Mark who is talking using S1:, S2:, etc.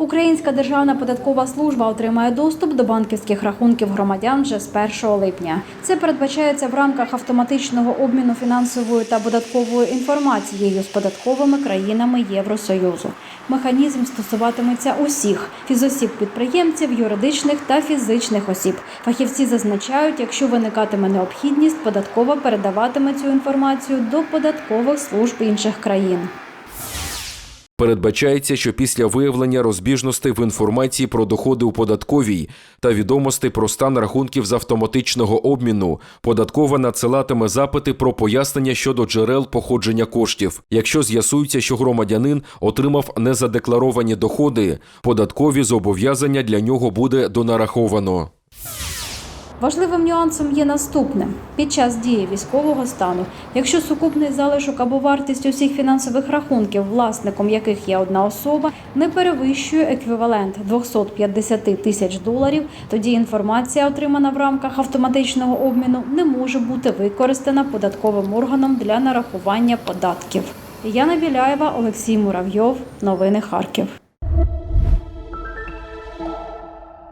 S1: Українська державна податкова служба отримає доступ до банківських рахунків громадян вже з 1 липня. Це передбачається в рамках автоматичного обміну фінансовою та податковою інформацією з податковими країнами Євросоюзу. Механізм стосуватиметься усіх фізосіб-підприємців, юридичних та фізичних осіб. Фахівці зазначають, якщо виникатиме необхідність, податкова передаватиме цю інформацію до податкових служб інших країн.
S2: Передбачається, що після виявлення розбіжностей в інформації про доходи у податковій та відомостей про стан рахунків з автоматичного обміну, податкова надсилатиме запити про пояснення щодо джерел походження коштів. Якщо з'ясується, що громадянин отримав незадекларовані доходи, податкові зобов'язання для нього буде донараховано.
S1: Важливим нюансом є наступне: під час дії військового стану, якщо сукупний залишок або вартість усіх фінансових рахунків, власником яких є одна особа, не перевищує еквівалент 250 тисяч доларів, тоді інформація, отримана в рамках автоматичного обміну, не може бути використана податковим органом для нарахування податків. Яна Біляєва, Олексій Муравйов. Новини Харків.